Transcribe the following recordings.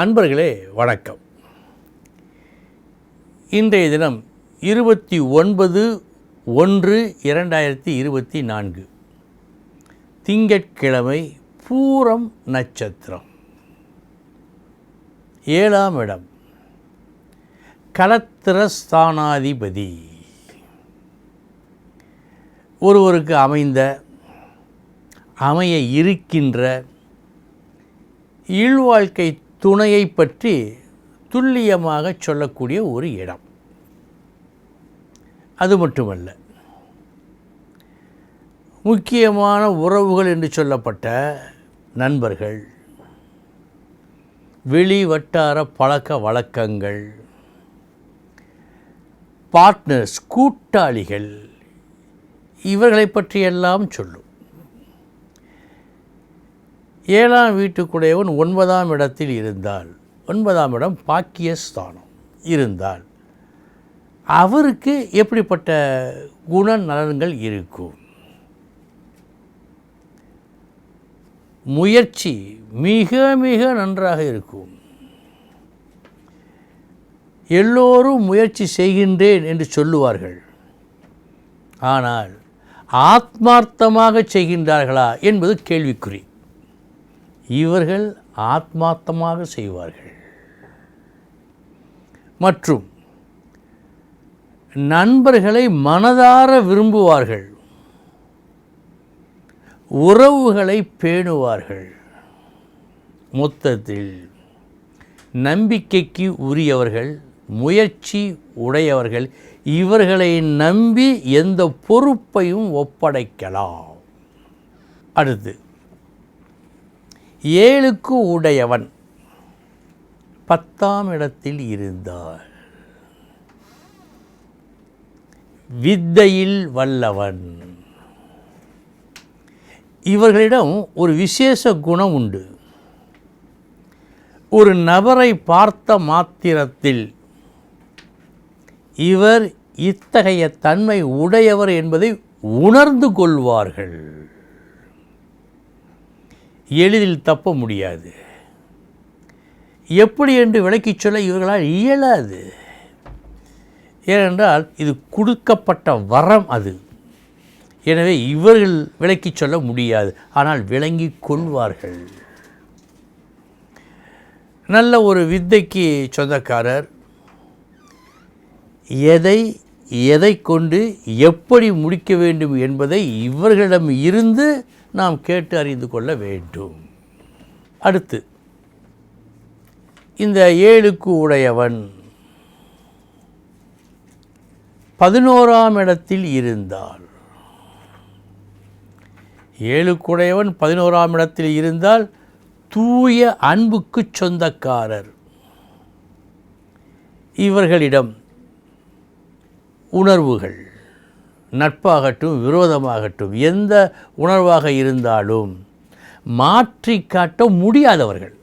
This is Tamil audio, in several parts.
அன்பர்களே வணக்கம். இன்றைய தினம் இருபத்தி ஒன்பது ஒன்று இரண்டாயிரத்தி இருபத்தி நான்கு. திங்கட்கிழமை பூரம் நட்சத்திரம். ஏழாம் இடம். கலத்திரஸ்தானாதிபதி. ஒருவருக்கு அமைந்த அமைய இருக்கின்ற இல்வாழ்க்கை துணையை பற்றி துல்லியமாக சொல்லக்கூடிய ஒரு இடம். அது மட்டுமல்ல. முக்கியமான உறவுகள் என்று சொல்லப்பட்ட நண்பர்கள் வெளி வட்டார பழக்க வழக்கங்கள் பார்ட்னர்ஸ் கூட்டாளிகள் இவர்களை பற்றியெல்லாம் சொல்லும். ஏழாம் வீட்டுக்குடையவன் ஒன்பதாம் இடத்தில் இருந்தால் ஒன்பதாம் இடம் பாக்கியஸ்தானம். இருந்தால் அவருக்கு எப்படிப்பட்ட குண நலன்கள் இருக்கும்? முயற்சி மிக மிக நன்றாக இருக்கும். எல்லோரும் முயற்சி செய்கின்றேன் என்று சொல்லுவார்கள். ஆனால் ஆத்மார்த்தமாக செய்கின்றார்களா என்பது கேள்விக்குறி. இவர்கள் ஆத்மார்த்தமாக செய்வார்கள். மற்றும் நண்பர்களை மனதார விரும்புவார்கள். உறவுகளை பேணுவார்கள். மொத்தத்தில் நம்பிக்கைக்கு உரியவர்கள் முயற்சி உடையவர்கள் இவர்களை நம்பி எந்த பொறுப்பையும் ஒப்படைக்கலாம். அடுத்து ஏழுக்கு உடையவன். பத்தாம் இடத்தில் இருந்தார் வித்தையில் வல்லவன். இவர்களிடம் ஒரு விசேஷ குணம் உண்டு. ஒரு நபரை பார்த்த மாத்திரத்தில் இவர் இத்தகைய தன்மை உடையவர் என்பதை உணர்ந்து கொள்வார்கள். எளிதில் தப்ப முடியாது. எப்படி என்று விளக்கிச் சொல்ல இவர்களால் இயலாது. ஏனென்றால் இது கொடுக்கப்பட்ட வரம் அது. எனவே இவர்கள் விளக்கிச் சொல்ல முடியாது ஆனால் விளங்கி கொள்வார்கள். நல்ல ஒரு வித்தைக்கு சொந்தக்காரர் எதை எதை கொண்டு எப்படி முடிக்க வேண்டும் என்பதை இவர்களிடம் இருந்து நாம் கேட்டு அறிந்து கொள்ள வேண்டும். அடுத்து இந்த ஏழுக்கு உடையவன் பதினோராம் இடத்தில் இருந்தால் ஏழுக்குடையவன் பதினோராம் இடத்தில் இருந்தால் தூய அன்புக்கு சொந்தக்காரர். இவர்களிடம் உணர்வுகள். நட்பாகட்டும் விரோதமாகட்டும் எந்த உணர்வாக இருந்தாலும் மாற்றி காட்ட முடியாதவர்கள்.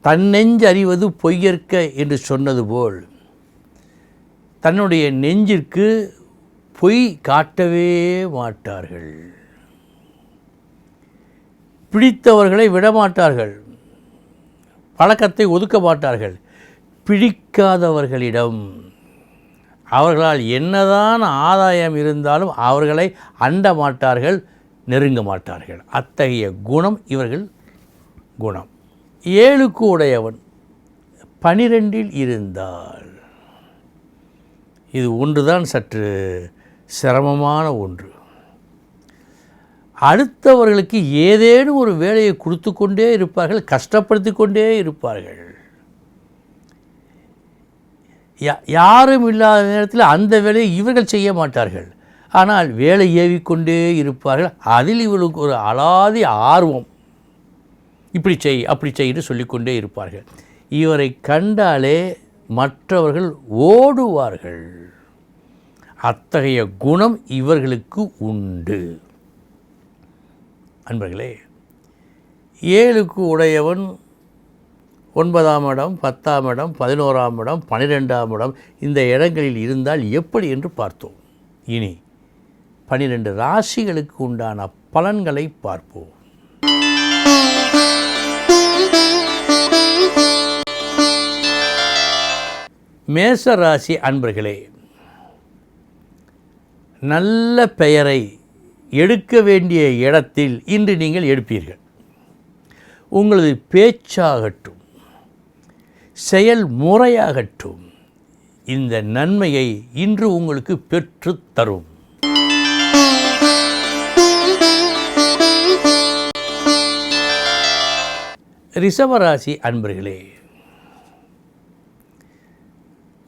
தன்னெஞ்சு அறிவது பொய்யற்க என்று சொன்னது போல் தன்னுடைய நெஞ்சிற்கு பொய் காட்டவே மாட்டார்கள். பிடித்தவர்களை விடமாட்டார்கள். பழக்கத்தை ஒதுக்க மாட்டார்கள். பிடிக்காதவர்களிடம் அவர்களால் என்னதான் ஆதாயம் இருந்தாலும் அவர்களை அண்ட மாட்டார்கள் நெருங்க மாட்டார்கள். அத்தகைய குணம் இவர்கள் குணம். ஏழுக்கு உடையவன் பனிரெண்டில் இருந்தால் இது ஒன்றுதான் சற்று சிரமமான ஒன்று. அடுத்தவர்களுக்கு ஏதேனும் ஒரு வேலையை கொடுத்து கொண்டே இருப்பார்கள் கஷ்டப்படுத்தி கொண்டே இருப்பார்கள். யாரும் இல்லாத நேரத்தில் அந்த வேலையை இவர்கள் செய்ய மாட்டார்கள். ஆனால் வேலை ஏவிக்கொண்டே இருப்பார்கள். அதில் இவளுக்கு ஒரு அலாதி ஆர்வம். இப்படி செய் அப்படி செய்ன்னு சொல்லிக்கொண்டே இருப்பார்கள். இவரை கண்டாலே மற்றவர்கள் ஓடுவார்கள். அத்தகைய குணம் இவர்களுக்கு உண்டு. அன்பர்களே ஏழுக்கு உடையவன் ஒன்பதாம் இடம் பத்தாம் இடம் பதினோராம் இடம் பன்னிரெண்டாம் இடம். இந்த இடங்களில் இருந்தால் எப்படி என்று பார்த்தோம். இனி பனிரெண்டு ராசிகளுக்கு உண்டான பலன்களை பார்ப்போம். மேச ராசி அன்பர்களே நல்ல பெயரை எடுக்க வேண்டிய இடத்தில் இன்று நீங்கள் எடுப்பீர்கள். உங்களது பேச்சாகட்டும் செயல் முறையாகட்டும் இந்த நன்மையை இன்று உங்களுக்கு பெற்று தரும். ரிஷபராசி அன்பர்களே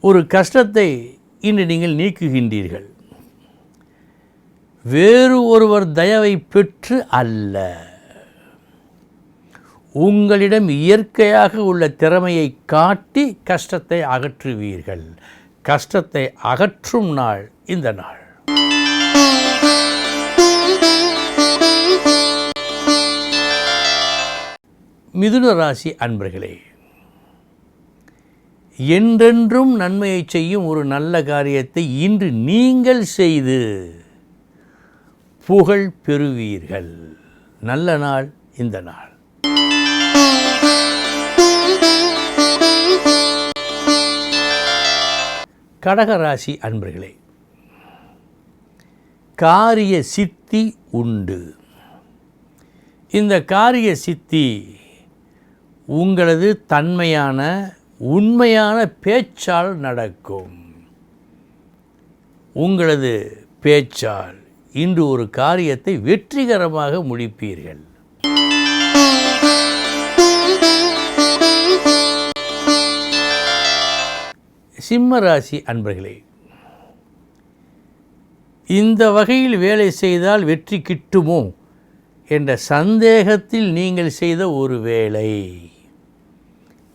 ஒரு கஷ்டத்தை இன்று நீங்கள் நீக்குகின்றீர்கள். வேறு ஒருவர் தயவை பெற்று அல்ல. உங்களிடம் இயற்கையாக உள்ள திறமையை காட்டி கஷ்டத்தை அகற்றுவீர்கள். கஷ்டத்தை அகற்றும் நாள் இந்த நாள். மிதுன ராசி அன்பர்களே என்றென்றும் நன்மையை செய்யும் ஒரு நல்ல காரியத்தை இன்று நீங்கள் செய்து புகழ் பெறுவீர்கள். நல்ல நாள் இந்த நாள். கடகராசி அன்பர்களே காரிய சித்தி உண்டு. இந்த காரிய சித்தி உங்களது தன்மையான உண்மையான பேச்சால் நடக்கும். உங்களது பேச்சால் இன்று ஒரு காரியத்தை வெற்றிகரமாக முடிப்பீர்கள். சிம்ம ராசி அன்பர்களே இந்த வகையில் வேலை செய்தால் வெற்றி கிட்டுமோ என்ற சந்தேகத்தில் நீங்கள் செய்த ஒரு வேலை.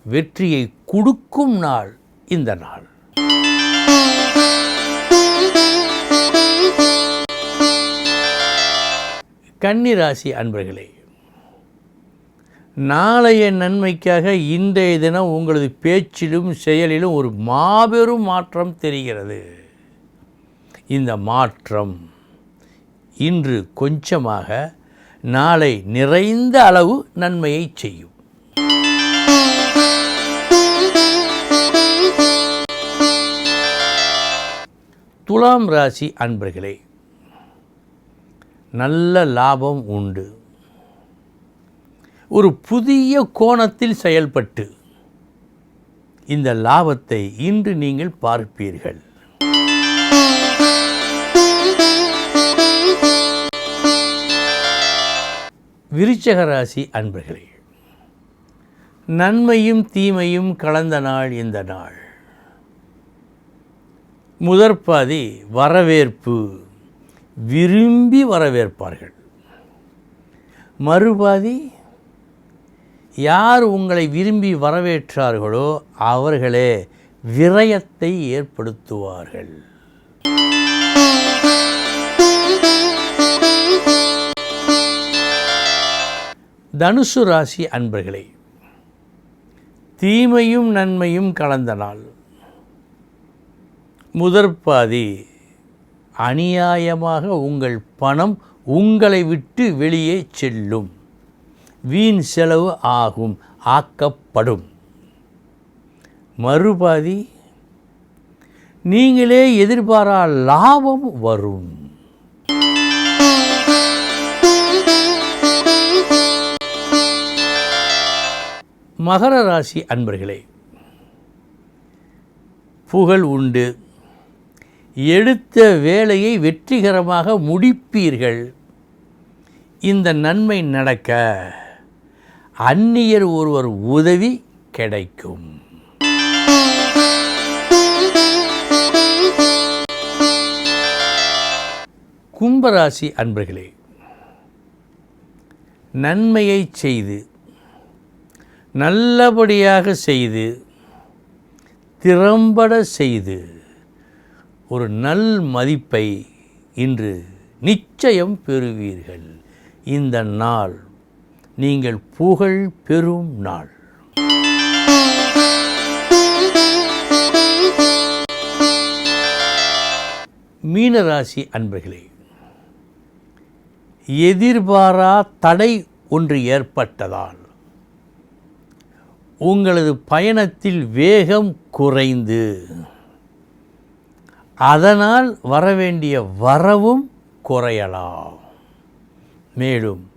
வெற்றியை கொடுக்கும் நாள் இந்த நாள். கன்னிராசி அன்பர்களே நாளைய நன்மைக்காக இன்றைய தினம் உங்களது பேச்சிலும் செயலிலும் ஒரு மாபெரும் மாற்றம் தெரிகிறது. இந்த மாற்றம் இன்று கொஞ்சமாக நாளை நிறைந்த அளவு நன்மையை செய்யும். துலாம் ராசி அன்பர்களே நல்ல லாபம் உண்டு. ஒரு புதிய கோணத்தில் செயல்பட்டு இந்த லாபத்தை இன்று நீங்கள் பார்ப்பீர்கள். விருச்சக ராசி அன்பர்களே நன்மையும் தீமையும் கலந்த நாள் இந்த நாள். முதற்பாதி வரவேற்பு விரும்பி வரவேற்பார்கள். மறுபாதி யார் உங்களை விரும்பி வரவேற்றார்களோ அவர்களே விரயத்தை ஏற்படுத்துவார்கள். தனுசு ராசி அன்பர்களே தீமையும் நன்மையும் கலந்த நாள். முதற்பாதி அநியாயமாக உங்கள் பணம் உங்களை விட்டு வெளியே செல்லும். வீண் செலவு ஆகும் ஆக்கப்படும். மறுபாதி நீங்களே எதிர்பாரா லாபம் வரும். மகர ராசி அன்பர்களே புகழ் உண்டு. எடுத்த வேலையை வெற்றிகரமாக முடிப்பீர்கள். இந்த நன்மை நடக்க அந்நியர் ஒருவர் உதவி கிடைக்கும். கும்பராசி அன்பர்களே நன்மையை செய்து நல்லபடியாக செய்து திறம்பட செய்து ஒரு நல் மதிப்பை இன்று நிச்சயம் பெறுவீர்கள். இந்த நாள் நீங்கள் புகழ் பெறும் நாள். மீனராசி அன்பர்களே எதிர்பாரா தடை ஒன்று ஏற்பட்டதால் உங்களது பயணத்தில் வேகம் குறைந்து அதனால் வரவேண்டிய வரவும் குறையலாம். மேலும்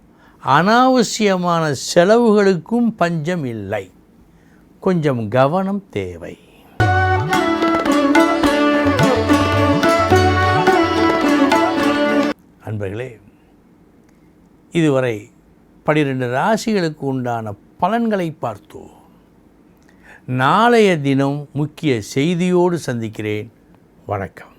அனாவசியமான செலவுகளுக்கும் பஞ்சம் இல்லை. கொஞ்சம் கவனம் தேவை. அன்பர்களே இதுவரை பனிரெண்டு ராசிகளுக்கு உண்டான பலன்களை பார்த்தோம். நாளைய தினம் முக்கிய செய்தியோடு சந்திக்கிறேன். வணக்கம்.